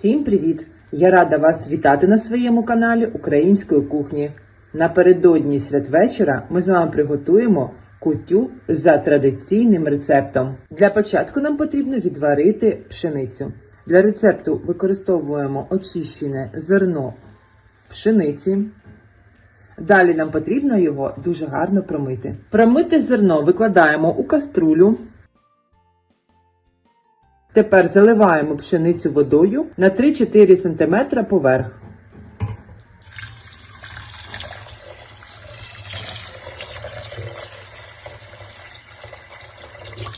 Всім привіт! Я рада вас вітати на своєму каналі Української кухні. Напередодні святвечора ми з вами приготуємо кутю за традиційним рецептом. Для початку нам потрібно відварити пшеницю. Для рецепту використовуємо очищене зерно пшениці. Далі нам потрібно його дуже гарно промити. Промите зерно викладаємо у каструлю. Тепер заливаємо пшеницю водою на 3-4 см поверх.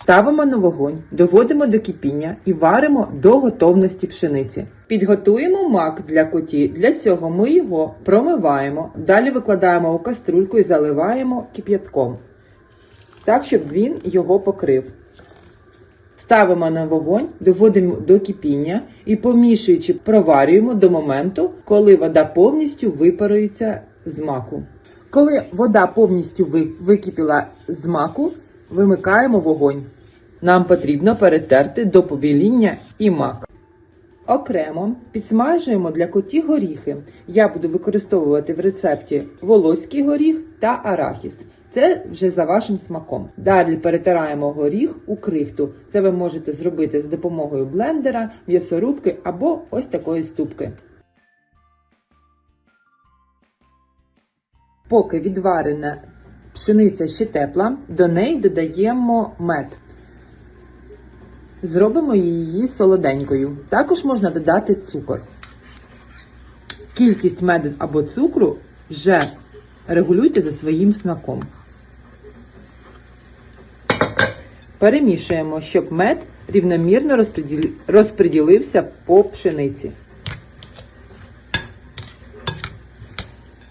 Ставимо на вогонь, доводимо до кипіння і варимо до готовності пшениці. Підготуємо мак для коті. Для цього ми його промиваємо, далі викладаємо у каструльку і заливаємо кип'ятком, так, щоб він його покрив. Ставимо на вогонь, доводимо до кипіння і помішуючи, проварюємо до моменту, коли вода повністю випарується з маку. Коли вода повністю википіла з маку, вимикаємо вогонь. Нам потрібно перетерти до побіління і мак. Окремо підсмажуємо для коті горіхи. Я буду використовувати в рецепті волоський горіх та арахіс. Це вже за вашим смаком. Далі перетираємо горіх у крихту. Це ви можете зробити з допомогою блендера, м'ясорубки або ось такої ступки. Поки відварена пшениця ще тепла, до неї додаємо мед. Зробимо її солоденькою. Також можна додати цукор. Кількість меду або цукру вже регулюйте за своїм смаком. Перемішуємо, щоб мед рівномірно розподіл- розподілився по пшениці.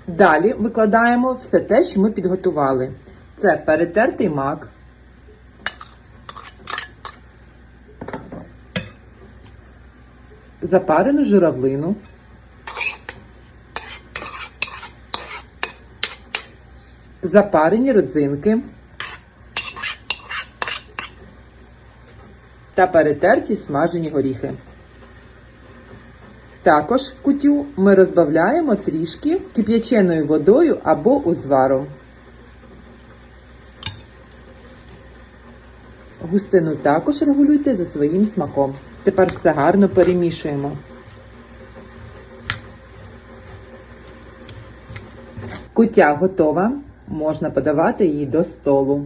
Далі викладаємо все те, що ми підготували. Це перетертий мак, запарену журавлину, запарені родзинки та перетерті смажені горіхи. Також кутю ми розбавляємо трішки кип'яченою водою або узваром. Густину також регулюйте за своїм смаком. Тепер все гарно перемішуємо. Кутя готова. Можна подавати її до столу.